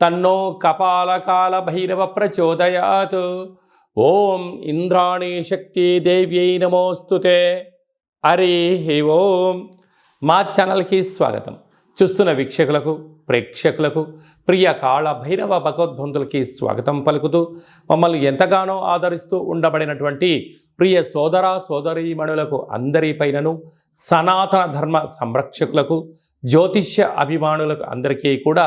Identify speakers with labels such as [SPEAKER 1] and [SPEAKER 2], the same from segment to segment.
[SPEAKER 1] తన్నో కపాలకాల భైరవ ప్రచోదయాత్ ఓం ఇంద్రాణి శక్తి దేవ్యై నమోస్తుతే హరి ఓం. మా ఛానల్కి స్వాగతం. చూస్తున్న వీక్షకులకు ప్రేక్షకులకు ప్రియ కాళ భైరవ భగవద్బంధులకి స్వాగతం పలుకుతూ మమ్మల్ని ఎంతగానో ఆదరిస్తూ ఉండబడినటువంటి ప్రియ సోదర సోదరీమణులకు అందరిపైనను సనాతన ధర్మ సంరక్షకులకు జ్యోతిష్య అభిమానులకు అందరికీ కూడా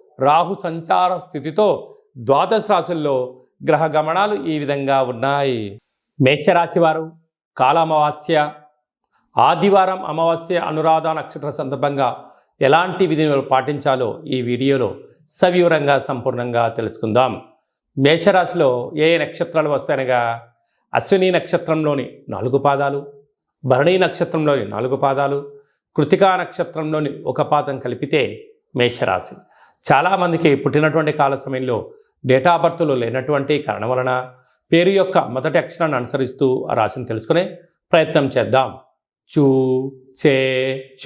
[SPEAKER 1] రాహు సంచార స్థితితో ద్వాదశ రాశుల్లో గ్రహ గమనాలు ఈ విధంగా ఉన్నాయి. మేషరాశి వారు కాలామావాస్య ఆదివారం అమావాస్య అనురాధ నక్షత్ర సందర్భంగా ఎలాంటి విధులు పాటించాలో ఈ వీడియోలో సవివరంగా సంపూర్ణంగా తెలుసుకుందాం. మేషరాశిలో ఏ ఏ నక్షత్రాలు వస్తాయనగా అశ్విని నక్షత్రంలోని నాలుగు పాదాలు భరణీ నక్షత్రంలోని నాలుగు పాదాలు కృతికా నక్షత్రంలోని ఒక పాదం కలిపితే మేషరాశి. చాలామందికి పుట్టినటువంటి కాల సమయంలో డేటా బర్త్లో లేనటువంటి కారణం వలన పేరు యొక్క మొదటి అక్షరాన్ని అనుసరిస్తూ ఆ రాశిని తెలుసుకునే ప్రయత్నం చేద్దాం. చూ చే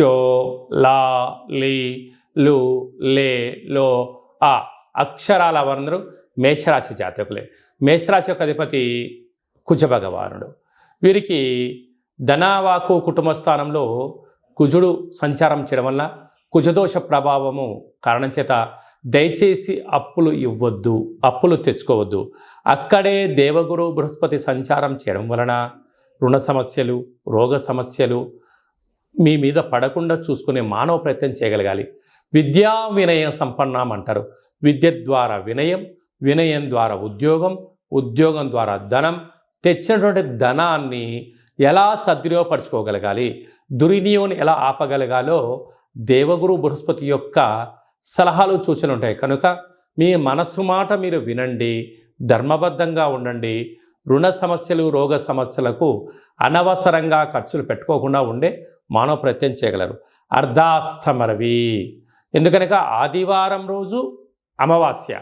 [SPEAKER 1] చో లా లీ లు లే లో ఆ అక్షరాల వారందరూ మేషరాశి జాతకులే. మేషరాశి యొక్క అధిపతి కుజభగవానుడు. వీరికి ధనావాకు కుటుంబ స్థానంలో కుజుడు సంచారం చేయడం వల్ల కుజదోష ప్రభావము కారణం చేత దయచేసి అప్పులు ఇవ్వద్దు అప్పులు తెచ్చుకోవద్దు. అక్కడే దేవగురు బృహస్పతి సంచారం చేయడం వలన రుణ సమస్యలు రోగ సమస్యలు మీ మీద పడకుండా చూసుకునే మానవ ప్రయత్నం చేయగలగాలి. విద్యా వినయ సంపన్నం అంటారు. విద్య ద్వారా వినయం వినయం ద్వారా ఉద్యోగం ఉద్యోగం ద్వారా ధనం తెచ్చినటువంటి ధనాన్ని ఎలా సద్వినియోగపరచుకోగలగాలి? దుర్వినియోగం ఎలా ఆపగలగాలో దేవగురు బృహస్పతి యొక్క సలహాలు సూచనలు ఉంటాయి. కనుక మీ మనస్సు మాట మీరు వినండి ధర్మబద్ధంగా ఉండండి రుణ సమస్యలు రోగ సమస్యలకు అనవసరంగా ఖర్చులు పెట్టుకోకుండా ఉండే మానవ ప్రత్యయం చేయగలరు. అర్ధాష్టమరవి. ఎందుకనగా ఆదివారం రోజు అమావాస్య.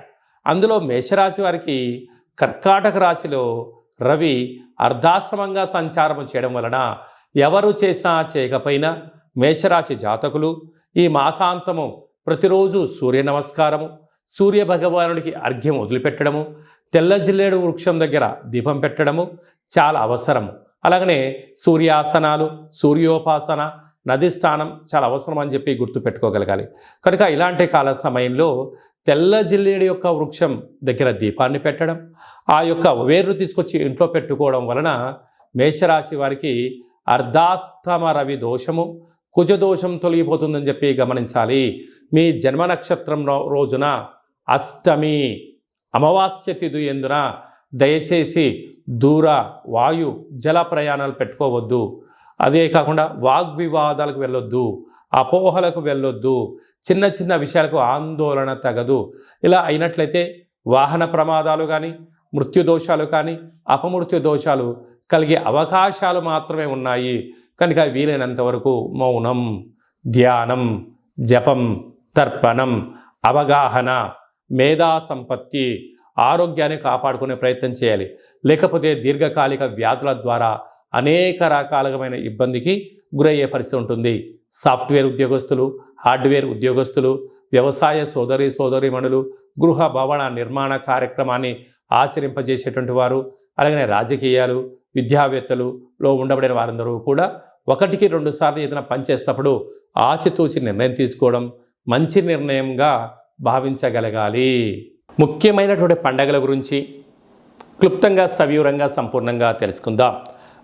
[SPEAKER 1] అందులో మేషరాశి వారికి కర్కాటక రాశిలో రవి అర్ధాశ్రమంగా సంచారం చేయడం వలన ఎవరు చేసినా చేయకపోయినా మేషరాశి జాతకులు ఈ మాసాంతము ప్రతిరోజు సూర్య నమస్కారము సూర్య భగవానుడికి అర్ఘ్యం వదిలిపెట్టడము తెల్ల జిల్లేడు వృక్షం దగ్గర దీపం పెట్టడము చాలా అవసరము. అలాగనే సూర్యాసనాలు సూర్యోపాసన నది స్నానం చాలా అవసరం అని చెప్పి గుర్తుపెట్టుకోగలగాలి కనుక ఇలాంటి కాల సమయంలో తెల్ల జిల్లేడు యొక్క వృక్షం దగ్గర దీపాన్ని పెట్టడం ఆ యొక్క వేర్లు తీసుకొచ్చి ఇంట్లో పెట్టుకోవడం వలన మేషరాశి వారికి అర్ధాస్తమ రవి దోషము కుజదోషం తొలగిపోతుందని చెప్పి గమనించాలి. మీ జన్మ నక్షత్రం రోజున అష్టమి అమావాస్య తిథి ఎందున దయచేసి దూర వాయు జల ప్రయాణాలు పెట్టుకోవద్దు. అదే కాకుండా వాగ్వివాదాలకు వెళ్ళొద్దు అపోహలకు వెళ్ళొద్దు చిన్న చిన్న విషయాలకు ఆందోళన తగదు. ఇలా అయినట్లయితే వాహన ప్రమాదాలు కానీ మృత్యు దోషాలు కానీ అపమృత్యు దోషాలు కలిగే అవకాశాలు మాత్రమే ఉన్నాయి. కనుక వీలైనంత వరకు మౌనం ధ్యానం జపం తర్పణం అవగాహన మేధా సంపత్తి ఆరోగ్యాన్ని కాపాడుకునే ప్రయత్నం చేయాలి. లేకపోతే దీర్ఘకాలిక వ్యాధుల ద్వారా అనేక రకాలమైన ఇబ్బందికి గురయ్యే పరిస్థితి ఉంటుంది. సాఫ్ట్వేర్ ఉద్యోగస్తులు హార్డ్వేర్ ఉద్యోగస్తులు వ్యవసాయ సోదరి సోదరిమణులు గృహ భవన నిర్మాణ కార్యక్రమాన్ని ఆచరింపజేసేటువంటి వారు అలాగనే రాజకీయాలు విద్యావేత్తలులో ఉండబడిన వారందరూ కూడా ఒకటికి రెండు సార్లు ఏదైనా పనిచేసేటప్పుడు ఆచితూచి నిర్ణయం తీసుకోవడం మంచి నిర్ణయంగా భావించగలగాలి. ముఖ్యమైనటువంటి పండగల గురించి క్లుప్తంగా సవివరంగా సంపూర్ణంగా తెలుసుకుందాం.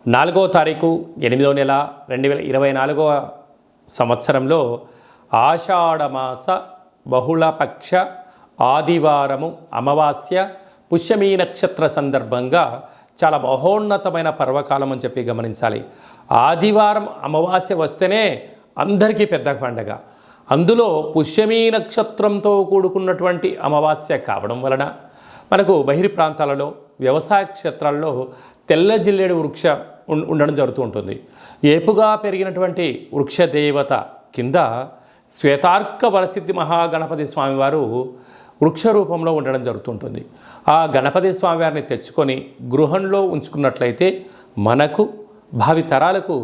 [SPEAKER 1] నాలుగవ తారీఖు ఎనిమిదవ నెల రెండు వేల ఇరవై నాలుగవ సంవత్సరంలో ఆషాఢమాస బహుళపక్ష ఆదివారము అమావాస్య పుష్యమీ నక్షత్ర సందర్భంగా చాలా మహోన్నతమైన పర్వకాలం అని చెప్పి గమనించాలి. ఆదివారం అమావాస్య వస్తేనే అందరికీ పెద్ద పండగ. అందులో పుష్యమీ నక్షత్రంతో కూడుకున్నటువంటి అమావాస్య కావడం వలన మనకు బహిరి ప్రాంతాలలో వ్యవసాయ క్షేత్రాల్లో తెల్ల జిల్లేడు వృక్ష ఉం- ఉండడం జరుగుతూ ఉంటుంది. ఏపుగా పెరిగినటువంటి వృక్ష దేవత కింద శ్వేతార్క వరసిద్ధి మహాగణపతి స్వామివారు వృక్ష రూపంలో ఉండడం జరుగుతుంటుంది. ఆ గణపతి స్వామివారిని తెచ్చుకొని గృహంలో ఉంచుకున్నట్లయితే మనకు భావి తరాలకు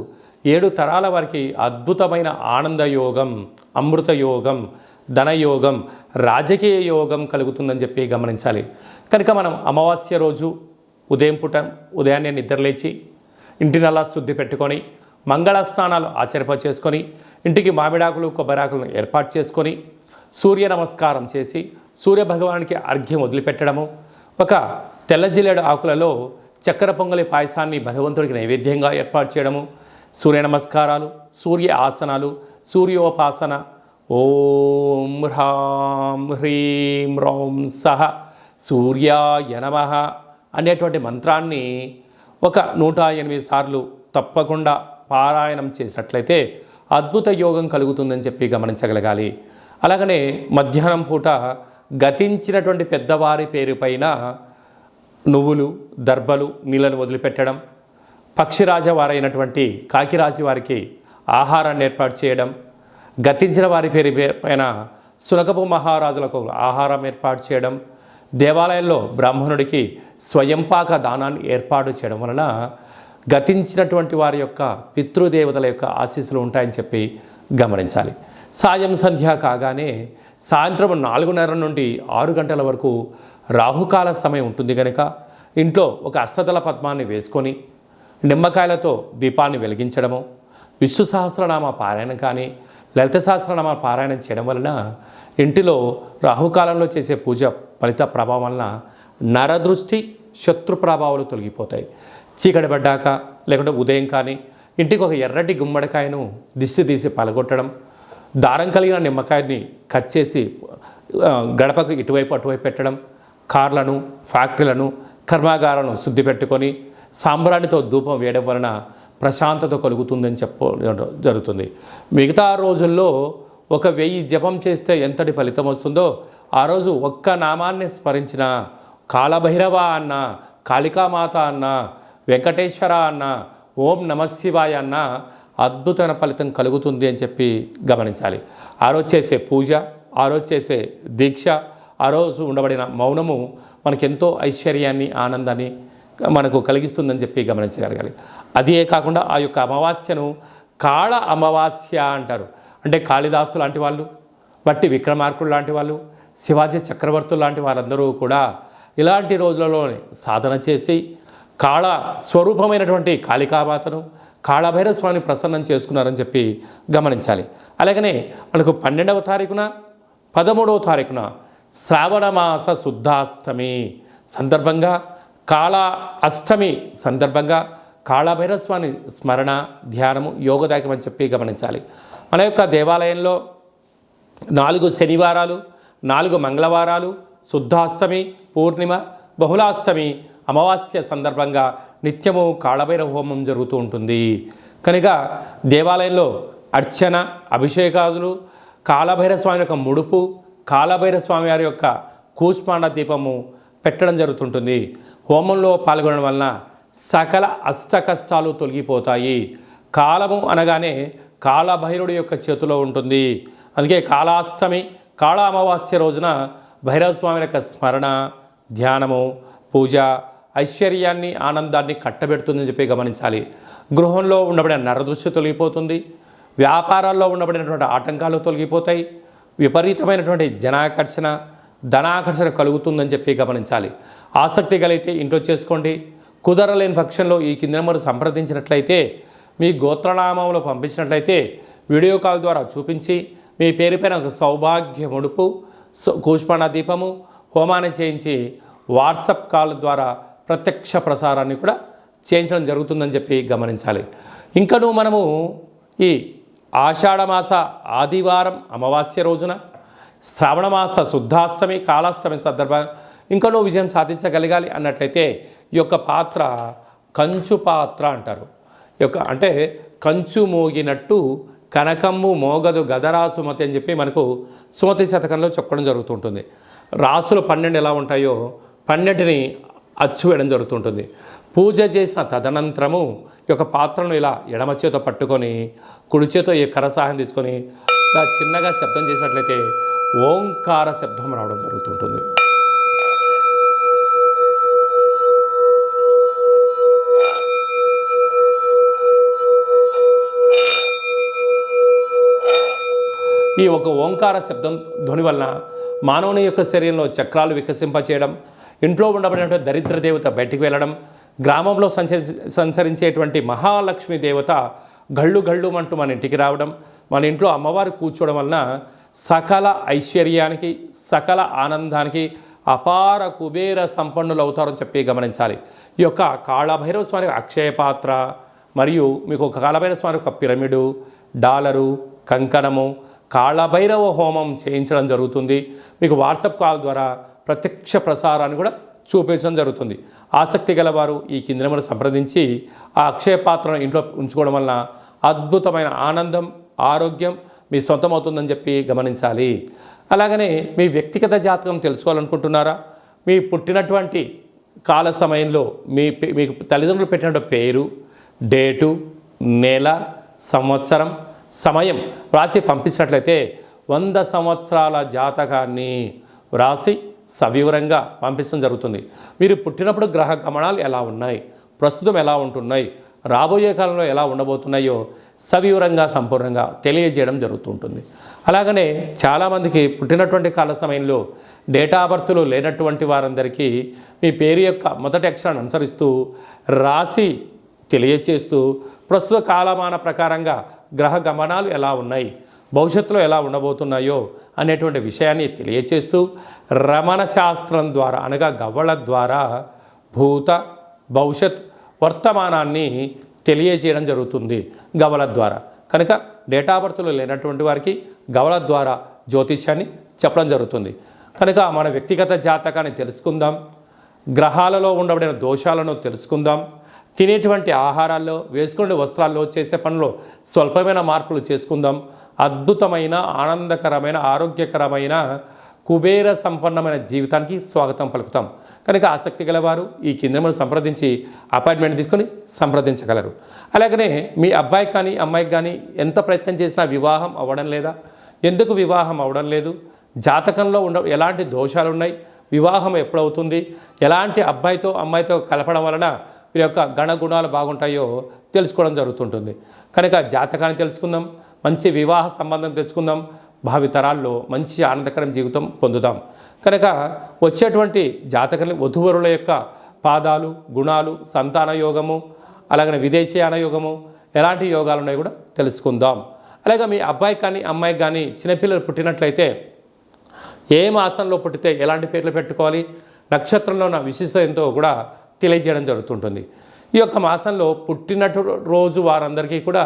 [SPEAKER 1] ఏడు తరాల వారికి అద్భుతమైన ఆనందయోగం అమృతయోగం ధనయోగం రాజకీయ యోగం కలుగుతుందని చెప్పి గమనించాలి. కనుక మనం అమావాస్య రోజు ఉదయం పూట ఉదయాన్నే నిద్రలేచి ఇంటినల్లా శుద్ధి పెట్టుకొని మంగళ స్నానాలు ఆచరిప చేసుకొని ఇంటికి మామిడాకులు కొబ్బరాకులను ఏర్పాటు చేసుకొని సూర్య నమస్కారం చేసి సూర్య భగవానికి అర్ఘ్యం వదిలిపెట్టడము. ఒక తెల్లజిల్లెడు ఆకులలో చక్కెర పొంగలి పాయసాన్ని భగవంతుడికి నైవేద్యంగా ఏర్పాటు చేయడము. సూర్య నమస్కారాలు సూర్య ఆసనాలు సూర్యోపాసన. ఓం హ్రాం హ్రీం రౌం సహ సూర్యాయ నమ అనేటువంటి మంత్రాన్ని ఒక నూట ఎనిమిది సార్లు తప్పకుండా పారాయణం చేసినట్లయితే అద్భుత యోగం కలుగుతుందని చెప్పి గమనించగలగాలి. అలాగనే మధ్యాహ్నం పూట గతించినటువంటి పెద్దవారి పేరుపైన నువ్వులు దర్భలు నీళ్ళను వదిలిపెట్టడం పక్షిరాజ వారైనటువంటి కాకిరాజు వారికి ఆహారాన్ని ఏర్పాటు చేయడం గతించిన వారి పేరు పైన సునకపు మహారాజులకు ఆహారం ఏర్పాటు చేయడం దేవాలయంలో బ్రాహ్మణుడికి స్వయంపాక దానాన్ని ఏర్పాటు చేయడం వలన గతించినటువంటి వారి యొక్క పితృదేవతల యొక్క ఆశీస్సులు ఉంటాయని చెప్పి గమనించాలి. సాయం సంధ్య కాగానే సాయంత్రం నాలుగున్నర నుండి ఆరు గంటల వరకు రాహుకాల సమయం ఉంటుంది కనుక ఇంట్లో ఒక అష్టదళ పద్మాన్ని వేసుకొని నిమ్మకాయలతో దీపాన్ని వెలిగించడము విష్ణు సహస్రనామ పారాయణం కానీ లలిత సహస్రనామ పారాయణం చేయడం వలన ఇంటిలో రాహుకాలంలో చేసే పూజ ఫలిత ప్రభావం వలన నరదృష్టి శత్రు ప్రభావాలు తొలగిపోతాయి. చీకటి పడ్డాక లేకుంటే ఉదయం కానీ ఇంటికి ఒక ఎర్రటి గుమ్మడికాయను దిష్టి తీసి పలగొట్టడం దారం కలిగిన నిమ్మకాయని కట్ చేసి గడపకు ఇటువైపు అటువైపు పెట్టడం కార్లను ఫ్యాక్టరీలను కర్మాగారాలను శుద్ధి పెట్టుకొని సాంబ్రాణితో ధూపం వేయడం వలన ప్రశాంతత కలుగుతుందని చెప్ప జరుగుతుంది. మిగతా రోజుల్లో ఒక వెయ్యి జపం చేస్తే ఎంతటి ఫలితం వస్తుందో ఆ రోజు ఒక్క నామాన్ని స్మరించిన కాలభైరవ అన్న కాళికామాత అన్న వెంకటేశ్వర అన్న ఓం నమశివాయ అన్న అద్భుతమైన ఫలితం కలుగుతుంది అని చెప్పి గమనించాలి. ఆ రోజు చేసే పూజ ఆ రోజు చేసే దీక్ష ఆ రోజు ఉండబడిన మౌనము మనకెంతో ఐశ్వర్యాన్ని ఆనందాన్ని మనకు కలిగిస్తుందని చెప్పి గమనించగలగాలి. అదే కాకుండా ఆ యొక్క అమావాస్యను కాళ అమావాస్య అంటారు. అంటే కాళిదాసు లాంటి వాళ్ళు బట్టి విక్రమార్కుడు లాంటి వాళ్ళు శివాజీ చక్రవర్తులు లాంటి వారందరూ కూడా ఇలాంటి రోజులలోనే సాధన చేసి కాళ స్వరూపమైనటువంటి కాళికామాతను కాళభైరవ స్వామిని ప్రసన్నం చేసుకున్నారని చెప్పి గమనించాలి. అలాగనే మనకు పన్నెండవ తారీఖున పదమూడవ తారీఖున శ్రావణమాస శుద్ధాష్టమి సందర్భంగా కాళ అష్టమి సందర్భంగా కాళభైరవ స్వామి స్మరణ ధ్యానము యోగదాయకం అని చెప్పి గమనించాలి. మన యొక్క దేవాలయంలో నాలుగు శనివారాలు నాలుగు మంగళవారాలు శుద్ధాష్టమి పూర్ణిమ బహుళాష్టమి అమావాస్య సందర్భంగా నిత్యము కాళభైరవ హోమం జరుగుతూ ఉంటుంది. కనుక దేవాలయంలో అర్చన అభిషేకాదులు కాళభైరవ స్వామి యొక్క ముడుపు కాళభైరవ స్వామి వారి యొక్క కూష్మాండ దీపము పెట్టడం జరుగుతుంటుంది. హోమంలో పాల్గొనడం వలన సకల అష్ట కష్టాలు తొలగిపోతాయి. కాలము అనగానే కాళభైరుడి యొక్క చేతిలో ఉంటుంది. అందుకే కాళాష్టమి కాళ అమావాస్య రోజున భైరవ స్వామి యొక్క స్మరణ ధ్యానము పూజ ఐశ్వర్యాన్ని ఆనందాన్ని కట్టబెడుతుందని చెప్పి గమనించాలి. గృహంలో ఉండబడిన నరదృష్టి తొలగిపోతుంది. వ్యాపారాల్లో ఉండబడినటువంటి ఆటంకాలు తొలగిపోతాయి. విపరీతమైనటువంటి జనాకర్షణ ధనాకర్షణ కలుగుతుందని చెప్పి గమనించాలి. ఆసక్తి కలిగితే ఇంట్లో చేసుకోండి. కుదరలేని పక్షంలో ఈ కింద నెంబర్ సంప్రదించినట్లయితే మీ గోత్రనామంలో పంపించినట్లయితే వీడియో కాల్ ద్వారా చూపించి మీ పేరుపైన ఒక సౌభాగ్య ముడుపు స- దీపము హోమాన్ని చేయించి వాట్సప్ కాల్ ద్వారా ప్రత్యక్ష ప్రసారాన్ని కూడా చేయించడం జరుగుతుందని చెప్పి గమనించాలి. ఇంకను మనము ఈ ఆషాఢమాస ఆదివారం అమావాస్య రోజున శ్రావణమాస శుద్ధాష్టమి కాళాష్టమి సందర్భంగా ఇంకనూ విజయం సాధించగలగాలి అన్నట్లయితే ఈ యొక్క పాత్ర కంచు పాత్ర అంటారు. ఈ యొక్క అంటే కంచు మోగినట్టు కనకమ్ము మోగదు గదరా సుమతి అని చెప్పి మనకు సుమతి శతకంలో చెప్పడం జరుగుతుంటుంది రాసులు పన్నెండు ఎలా ఉంటాయో పన్నెండుని అచ్చు వేయడం జరుగుతుంటుంది. పూజ చేసిన తదనంతరము ఈ యొక్క పాత్రను ఇలా ఎడమ చేతో పట్టుకొని కుడి చేతో ఈ కర సహాయం తీసుకొని ఇలా చిన్నగా శబ్దం చేసినట్లయితే ఓంకార శబ్దం రావడం జరుగుతుంటుంది. ఈ ఒక ఓంకార శబ్దం ధ్వని వలన మానవుని యొక్క శరీరంలో చక్రాలు వికసింపచేయడం ఇంట్లో ఉండబడినటువంటి దరిద్ర దేవత బయటికి వెళ్ళడం గ్రామంలో సంచరి సంచరించేటువంటి మహాలక్ష్మి దేవత గళ్ళు గళ్ళు అంటూ మన ఇంటికి రావడం మన ఇంట్లో అమ్మవారు కూర్చోవడం వలన సకల ఐశ్వర్యానికి సకల ఆనందానికి అపార కుబేర సంపన్నులు అవుతారని చెప్పి గమనించాలి. ఈ యొక్క కాళభైరవ స్వామి అక్షయ పాత్ర మరియు మీకు ఒక కాళభైరవ స్వామి ఒక పిరమిడు డాలరు కంకణము కాళభైరవ హోమం చేయించడం జరుగుతుంది. మీకు వాట్సాప్ కాల్ ద్వారా ప్రత్యక్ష ప్రసారాన్ని కూడా చూపించడం జరుగుతుంది. ఆసక్తి గలవారు ఈ కింది సంప్రదించి ఆ అక్షయ పాత్రను ఇంట్లో ఉంచుకోవడం వలన అద్భుతమైన ఆనందం ఆరోగ్యం మీ సొంతమవుతుందని చెప్పి గమనించాలి. అలాగనే మీ వ్యక్తిగత జాతకం తెలుసుకోవాలనుకుంటున్నారా? మీ పుట్టినటువంటి కాల సమయంలో మీ పే- మీకు తల్లిదండ్రులు పెట్టినటువంటి పేరు డేటు నెల సంవత్సరం సమయం రాసి పంపించినట్లయితే వంద సంవత్సరాల జాతకాన్ని వ్రాసి సవివరంగా పంపించడం జరుగుతుంది. మీరు పుట్టినప్పుడు గ్రహ గమనాలు ఎలా ఉన్నాయి? ప్రస్తుతం ఎలా ఉంటున్నాయి? రాబోయే కాలంలో ఎలా ఉండబోతున్నాయో సవివరంగా సంపూర్ణంగా తెలియజేయడం జరుగుతుంటుంది. అలాగనే చాలామందికి పుట్టినటువంటి కాల సమయంలో డేటా బర్త్లు లేనటువంటి వారందరికీ మీ పేరు యొక్క మొదటి అక్షరాన్ని అనుసరిస్తూ రాసి తెలియచేస్తూ ప్రస్తుత కాలమాన ప్రకారంగా గ్రహ గమనాలు ఎలా ఉన్నాయి? భవిష్యత్తులో ఎలా ఉండబోతున్నాయో అనేటువంటి విషయాన్ని తెలియచేస్తూ రమణ శాస్త్రం ద్వారా అనగా గవ్వళ ద్వారా భూత భవిష్యత్ వర్తమానాన్ని తెలియజేయడం జరుగుతుంది గవల ద్వారా. కనుక డేటా బర్త్లు లేనటువంటి వారికి గవల ద్వారా జ్యోతిష్యాన్ని చెప్పడం జరుగుతుంది. కనుక మన వ్యక్తిగత జాతకాన్ని తెలుసుకుందాం. గ్రహాలలో ఉండబడిన దోషాలను తెలుసుకుందాం. తినేటువంటి ఆహారాల్లో వేసుకునే వస్త్రాల్లో చేసే పనులు స్వల్పమైన మార్పులు చేసుకుందాం. అద్భుతమైన ఆనందకరమైన ఆరోగ్యకరమైన కుబేర సంపన్నమైన జీవితానికి స్వాగతం పలుకుతాం. కనుక ఆసక్తి గలవారు ఈ కేంద్రమును సంప్రదించి అపాయింట్మెంట్ తీసుకొని సంప్రదించగలరు. అలాగనే మీ అబ్బాయికి కానీ అమ్మాయికి కానీ ఎంత ప్రయత్నం చేసినా వివాహం అవ్వడం లేదా? ఎందుకు వివాహం అవ్వడం లేదు? జాతకంలో ఉండ ఎలాంటి దోషాలు ఉన్నాయి వివాహం ఎప్పుడవుతుంది? ఎలాంటి అబ్బాయితో అమ్మాయితో కలపడం వలన వీరి యొక్క గణగుణాలు బాగుంటాయో తెలుసుకోవడం జరుగుతుంటుంది. కనుక జాతకాన్ని తెలుసుకుందాం. మంచి వివాహ సంబంధం తెచ్చుకుందాం భావితరాల్లో మంచి ఆనందకరం జీవితం పొందుతాం కనుక వచ్చేటువంటి జాతకాన్ని వధువరుల యొక్క పాదాలు గుణాలు సంతాన యోగము అలాగనే విదేశీయాన యోగము ఎలాంటి యోగాలు ఉన్నాయో కూడా తెలుసుకుందాం. అలాగే మీ అబ్బాయి కానీ అమ్మాయికి కానీ చిన్నపిల్లలు పుట్టినట్లయితే ఏ మాసంలో పుట్టితే ఎలాంటి పేర్లు పెట్టుకోవాలి నక్షత్రంలో ఉన్న విశిష్టత ఎంతో కూడా తెలియజేయడం జరుగుతుంటుంది. ఈ యొక్క మాసంలో పుట్టినటు రోజు వారందరికీ కూడా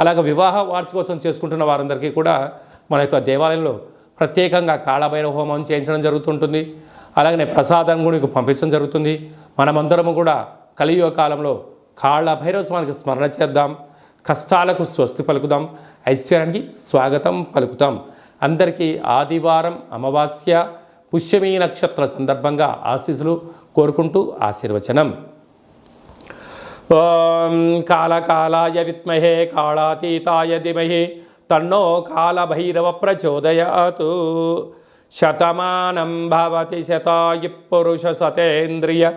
[SPEAKER 1] అలాగే వివాహ వార్షికోత్సవం చేసుకుంటున్న వారందరికీ కూడా మన యొక్క దేవాలయంలో ప్రత్యేకంగా కాళభైరవ హోమం చేయించడం జరుగుతుంటుంది. అలాగనే ప్రసాదం కూడా మీకు పంపించడం జరుగుతుంది. మనమందరము కూడా కలియుగ కాలంలో కాళ్ళ స్వామికి స్మరణ చేద్దాం. కష్టాలకు స్వస్తి పలుకుదాం. ఐశ్వర్యానికి స్వాగతం పలుకుతాం. అందరికీ ఆదివారం అమావాస్య పుష్యమీ నక్షత్ర సందర్భంగా ఆశీస్సులు కోరుకుంటూ ఆశీర్వచనం. ఓం కాళకాలాయ విత్మహే కాళాతీతాయ ధిమహి తన్నో కాళభైరవ ప్రచోదయాతు. శతమానం భవతి శతాయు పురుష సతేంద్రియ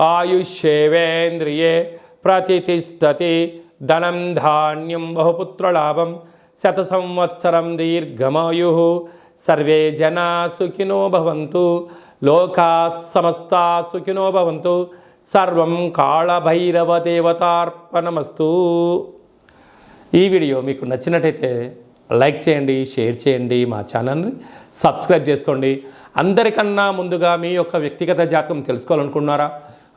[SPEAKER 1] ఆయుష్యేవేంద్రియే ప్రతిష్టతి. ధనం ధాన్యం బహుపుత్రలాభం శత సంవత్సరం దీర్ఘమాయు. సర్వే జనా సుఖినో భవంతు. లోకా సమస్తా సుఖినో భవంతు. సర్వం కాళభైరవ దేవతార్పణమస్తు ఈ వీడియో మీకు నచ్చినట్టయితే లైక్ చేయండి షేర్ చేయండి మా ఛానల్ని సబ్స్క్రైబ్ చేసుకోండి. అందరికన్నా ముందుగా మీ యొక్క వ్యక్తిగత జాతకం తెలుసుకోవాలనుకుంటున్నారా?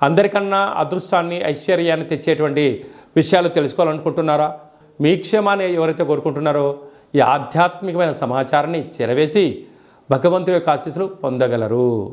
[SPEAKER 1] అందరికన్నా అదృష్టాన్ని ఐశ్వర్యాన్ని తెచ్చేటువంటి విషయాలు తెలుసుకోవాలనుకుంటున్నారా? మీ క్షేమాన్ని ఎవరైతే కోరుకుంటున్నారో ఈ ఆధ్యాత్మికమైన సమాచారాన్ని చెరవేసి భగవంతుడి యొక్క ఆశీస్సులు పొందగలరు.